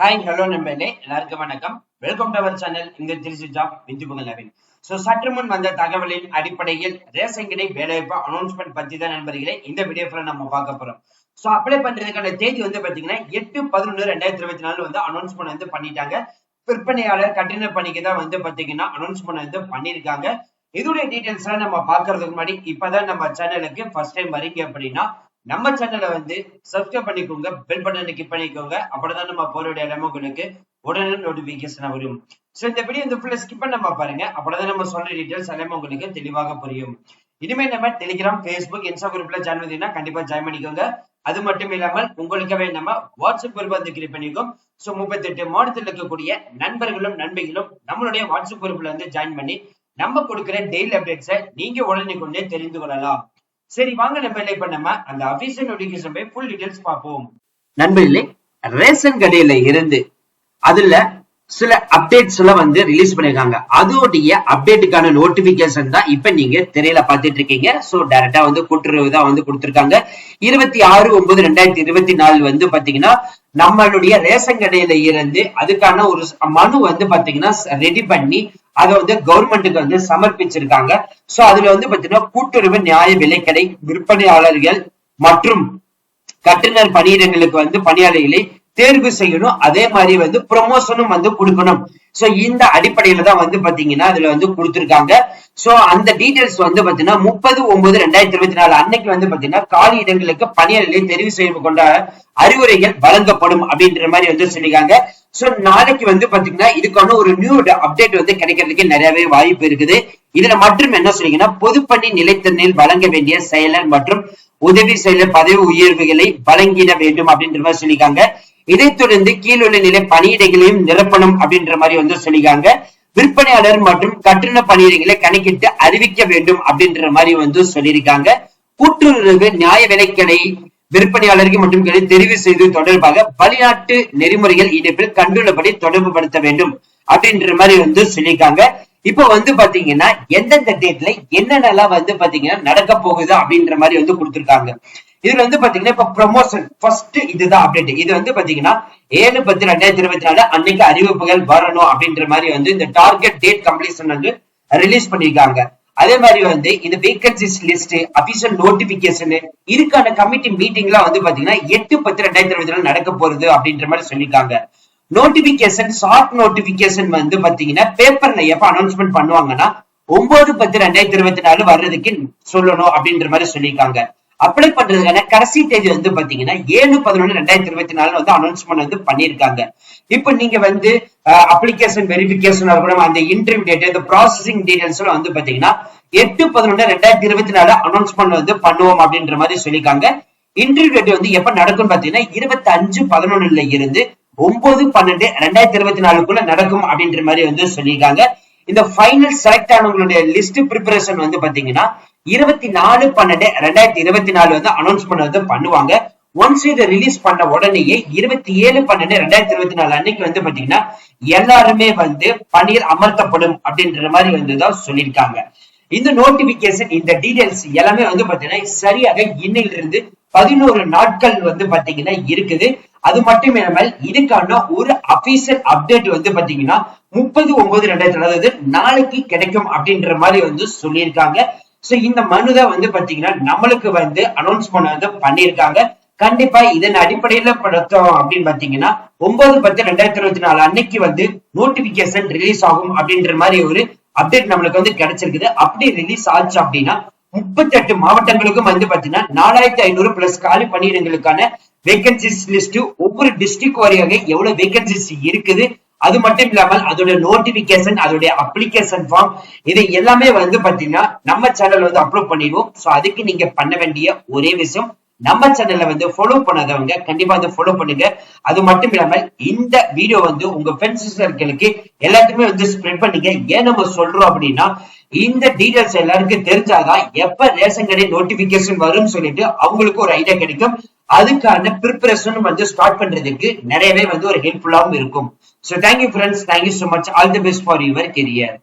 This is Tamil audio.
ஹாய் ஹலோ நண்பர்களே. எல்லாருக்கும் வணக்கம். வெல்கம் டு அவர் சேனல் இந்த திருச்சி ஜாப் விந்து நவீன் ஸோ சற்று முன் வந்த தகவலின் அடிப்படையில் ரேஷன் கடை வேலைவாய்ப்பு அனௌன்ஸ்மெண்ட் பத்தி தான் நண்பர்களே இந்த வீடியோ நம்ம பார்க்க போறோம். சோ அப்ளை பண்றதுக்கான தேதி வந்து பாத்தீங்கன்னா எட்டு பதினொன்று ரெண்டாயிரத்தி இருபத்தி நாலு வந்து அனௌன்ஸ்மெண்ட் வந்து பண்ணிட்டாங்க. விற்பனையாளர் கட்டின பணிக்கு தான் வந்து பாத்தீங்கன்னா அனௌன்ஸ்மெண்ட் வந்து பண்ணியிருக்காங்க. இதோட டீட்டெயில்ஸ் எல்லாம் நம்ம பாக்குறதுக்கு முன்னாடி இப்பதான் நம்ம சேனலுக்கு ஃபர்ஸ்ட் டைம் வரீங்க அப்படின்னா நம்ம சேனலை வந்து சப்ஸ்கிரைப் பண்ணிக்கோங்க பெல் பட்டனை கிளிக் பண்ணிக்கோங்க. அப்படிதான் நம்ம போறோட இடமும் உங்களுக்கு உடனே நோட்டிபிகேஷன் வரும். சோ இந்த வீடியோ இந்த ஃபுல்லா ஸ்கிப் பண்ணாம பாருங்க. அப்படிதான் நம்ம சொல்ற டீடைல்ஸ் எல்லாமே உங்களுக்கு தெளிவாக புரியும். இனிமே நம்ம டெலிகிராம் ஃபேஸ்புக் இன்ஸ்டா குரூப்ல ஜாயின் பண்ணீங்கன்னா கண்டிப்பா ஜாயின் பண்ணிக்கோங்க. அது மட்டும் இல்லாமல் உங்களுக்காகவே நம்ம வாட்ஸ்அப் குரூப் வந்து கிரியேட் பண்ணிக்கோம் சோ முப்பத்தெட்டு மாவட்டத்தில் இருக்கக்கூடிய நண்பர்களும் நண்பிகளும் நம்மளுடைய வாட்ஸ்அப் குரூப்ல வந்து ஜாயின் பண்ணி நம்ம கொடுக்குற டெய்லி அப்டேட்ஸை நீங்க உடனே கொண்டே தெரிந்து கொள்ளலாம். சரி வாங்க நம்ம என்ன பண்ணமா நம்ம அந்த அபிஷியல் நோட்டிபிகேஷன் போய் ஃபுல் டீடைல்ஸ் பார்ப்போம். நண்பர்களே ரேஷன் கடையில இருந்து அதுல சில அப்டேட்ஸ் எல்லாம் வந்து ரிலீஸ் பண்ணிருக்காங்க. அதோடைய அப்டேட்டுக்கான நோட்டிபிகேஷன் தான் இப்ப நீங்க திரையில பாத்துட்டு இருக்கீங்க. சோ டைரக்டா வந்து கூட்டுறவு தான் வந்து கொடுத்திருக்காங்க. இருபத்தி ஆறு ஒன்பது ரெண்டாயிரத்தி இருபத்தி நாலு வந்து பாத்தீங்கன்னா நம்மளுடைய ரேஷன் கடையில இருந்து அதுக்கான ஒரு மனு வந்து பாத்தீங்கன்னா ரெடி பண்ணி அதை வந்து கவர்மெண்ட்டுக்கு வந்து சமர்ப்பிச்சிருக்காங்க. சோ அதுல வந்து பாத்தீங்கன்னா கூட்டுறவு நியாய விலைக்கடை விற்பனையாளர்கள் மற்றும் கட்டுநர் பணியிடங்களுக்கு வந்து பணியாளர்களை தேர்வு செய்யணும். அதே மாதிரி வந்து ப்ரொமோஷனும் வந்து கொடுக்கணும். சோ இந்த அடிப்படையில தான் வந்து பாத்தீங்கன்னா அதுல வந்து கொடுத்திருக்காங்க. சோ அந்த டீடைல்ஸ் வந்து பாத்தீங்கன்னா முப்பது ஒன்பது ரெண்டாயிரத்தி இருபத்தி நாலு அன்னைக்கு வந்து பாத்தீங்கன்னா காலி இடங்களுக்கு பணியாளர்களை தெரிவு செய்து கொண்ட அறிவுரைகள் வழங்கப்படும் அப்படின்ற மாதிரி வந்து சொல்லியிருக்காங்க. சோ நாளைக்கு வந்து பாத்தீங்கன்னா இதுக்கான ஒரு நியூ அப்டேட் வந்து கிடைக்கிறதுக்கு நிறையவே வாய்ப்பு இருக்குது. இதுல மற்றும் என்ன சொல்லிங்கன்னா பொதுப்பணி நிலைத்தன்மையில் வழங்க வேண்டிய செயலர் மற்றும் உதவி செயலர் பதவி உயர்வுகளை வழங்கிட வேண்டும் அப்படின்ற மாதிரி சொல்லியிருக்காங்க. இதைத் தொடர்ந்து கீழுள்ள நிலை பணியிடங்களையும் நிரப்பணும் அப்படின்ற மாதிரி வந்து சொல்லிக்காங்க விற்பனையாளர் மற்றும் கட்டண பணியிடங்களை கணக்கிட்டு அறிவிக்க வேண்டும் அப்படின்ற மாதிரி வந்து சொல்லியிருக்காங்க. கூட்டுறவு நியாய விலைக்கடை விற்பனையாளர்கள் மற்றும் தெரிவு செய்து தொடர்பாக வெளிநாட்டு நெறிமுறைகள் இணைப்பில் கண்டுள்ளபடி தொடர்பு படுத்த வேண்டும் அப்படின்ற மாதிரி வந்து சொல்லியிருக்காங்க. இப்ப வந்து பாத்தீங்கன்னா எந்தெந்த டேட்ல என்னென்னலாம் வந்து பாத்தீங்கன்னா நடக்க போகுது அப்படின்ற மாதிரி வந்து கொடுத்திருக்காங்க. இதுல வந்து பாத்தீங்கன்னா இப்ப ப்ரொமோஷன் ஃபர்ஸ்ட் இதுதான் அப்டேட் இது வந்து பாத்தீங்கன்னா ஏழு பத்து ரெண்டாயிரத்தி இருபத்தி நாலு அன்னைக்கு அறிவிப்புகள் வரணும் அப்படின்ற மாதிரி வந்து இந்த டார்கெட் டேட் கம்ப்ளீஷன் வந்து ரிலீஸ் பண்ணிருக்காங்க அதே மாதிரி வந்து இந்த வேகன்சிஸ் லிஸ்ட் அபிஷியல் நோட்டிபிகேஷன் இதுக்கான கமிட்டி மீட்டிங்லாம் வந்து பாத்தீங்கன்னா எட்டு பத்து ரெண்டாயிரத்தி இருபத்தி நாலு நடக்க போறது அப்படின்ற மாதிரி சொல்லியிருக்காங்க. நோட்டிபிகேஷன் ஷார்ட் நோட்டிபிகேஷன் வந்து பாத்தீங்கன்னா பேப்பர்ல எப்ப அனௌன்ஸ்மெண்ட் பண்ணுவாங்கன்னா ஒன்பது பத்து ரெண்டாயிரத்தி இருபத்தி நாலு வர்றதுக்கு சொல்லணும் அப்படின்ற மாதிரி சொல்லியிருக்காங்க. அப்ளை பண்றதுக்கான கடைசி தேதி வந்து பாத்தீங்கன்னா ஏழு பதினொன்று ரெண்டாயிரத்தி இருபத்தி நாலு வந்து அனௌன்ஸ்மெண்ட் வந்து பண்ணிருக்காங்க. இப்ப நீங்க வந்து அப்ளிகேஷன் வெரிபிகேஷன் கூட அந்த இன்டர்வியூ டேட் இந்த ப்ராசஸிங் டீடைல்ஸ் எல்லாம் வந்து பாத்தீங்கன்னா எட்டு பதினொன்று ரெண்டாயிரத்தி இருபத்தி நாலு அனௌன்ஸ்மெண்ட் வந்து பண்ணுவோம் அப்படின்ற மாதிரி சொல்லியிருக்காங்க. இன்டர்வியூ டேட் வந்து எப்ப நடக்கும் பாத்தீங்கன்னா இருபத்தி அஞ்சு பதினொன்னுல இருந்து ஒன்பது பன்னெண்டு ரெண்டாயிரத்தி இருபத்தி நாலுக்குள்ள நடக்கும் அப்படின்ற மாதிரி வந்து சொல்லியிருக்காங்க. இந்த ஃபைனல் செலக்ட் ஆனவங்களுடைய லிஸ்ட் ப்ரிப்பரேஷன் வந்து பாத்தீங்கன்னா இருபத்தி நாலு பன்னெண்டு ரெண்டாயிரத்தி இருபத்தி நாலு வந்து அனௌன்ஸ் வந்து பண்ணுவாங்க. ஒன்ஸ் இதை ரிலீஸ் பண்ண உடனேயே இருபத்தி ஏழு பன்னெண்டு ரெண்டாயிரத்தி இருபத்தி நாலு அன்னைக்கு வந்து பாத்தீங்கன்னா எல்லாருமே வந்து பணியில் அமர்த்தப்படும் அப்படின்ற மாதிரி வந்து தான் சொல்லியிருக்காங்க. இந்த நோட்டிபிகேஷன் இந்த டீடைல்ஸ் எல்லாமே வந்து பாத்தீங்கன்னா சரியாக இன்னையிலிருந்து பதினோரு நாட்கள் வந்து பாத்தீங்கன்னா இருக்குது. அது மட்டும் இல்லாமல் இதுக்கான ஒரு அபிஷியல் அப்டேட் வந்து பாத்தீங்கன்னா முப்பது ஒன்பது ரெண்டாயிரத்தி அதாவது நாளைக்கு கிடைக்கும் அப்படின்ற மாதிரி வந்து சொல்லியிருக்காங்க. சோ இந்த மனுதான் வந்து பாத்தீங்கன்னா நம்மளுக்கு வந்து அனௌன்ஸ்மெண்ட் வந்து பண்ணியிருக்காங்க. கண்டிப்பா இதன் அடிப்படையில படுத்தோம் அப்படின்னு பாத்தீங்கன்னா ஒன்பது பத்து ரெண்டாயிரத்தி இருபத்தி நாலு அன்னைக்கு வந்து நோட்டிபிகேஷன் ரிலீஸ் ஆகும் அப்படின்ற மாதிரி ஒரு அப்டேட் நம்மளுக்கு வந்து கிடைச்சிருக்குது. அப்படி ரிலீஸ் ஆச்சு அப்படின்னா முப்பத்தி எட்டு மாவட்டங்களுக்கும் வந்து பாத்தீங்கன்னா நாலாயிரத்தி ஐநூறு பிளஸ் காலி பணியிடங்களுக்கான வேகன்சிஸ் லிஸ்ட் ஒவ்வொரு டிஸ்ட்ரிக்ட் வாரியாக எவ்வளவு வேகன்சிஸ் இருக்குது அது மட்டும் இல்லாமல் அதோட நோட்டிபிகேஷன் அதோட அப்ளிகேஷன் ஃபார்ம் இது எல்லாமே வந்து பாத்தீங்கன்னா நம்ம சேனல் வந்து அப்லோட் பண்ணிடுவோம். சோ அதுக்கு நீங்க பண்ண வேண்டிய ஒரே விஷயம் நம்ம சேனல்ல வந்து ஃபாலோ பண்ணாதவங்க கண்டிப்பா வந்து ஃபாலோ பண்ணுங்க. அது மட்டும் இல்லாம இந்த வீடியோ வந்து உங்க ஃப்ரெண்ட்ஸ் சர்க்கிளுக்கு எல்லாத்துக்குமே வந்து ஸ்ப்ரெட் பண்ணீங்க. ஏன் நம்ம சொல்றோம் அப்படின்னா இந்த டீடைல்ஸ் எல்லாருக்கும் தெரிஞ்சாதான் எப்ப ரேஷன் கடை நோட்டிபிகேஷன் வரும்னு சொல்லிட்டு அவங்களுக்கு ஒரு ஐடியா கிடைக்கும். அதுக்கான ப்ரிப்பரேஷன் வந்து ஸ்டார்ட் பண்றதுக்கு நிறையவே வந்து ஒரு ஹெல்ப்ஃபுல்லாகவும் இருக்கும். So thank you friends thank you so much all the best for your career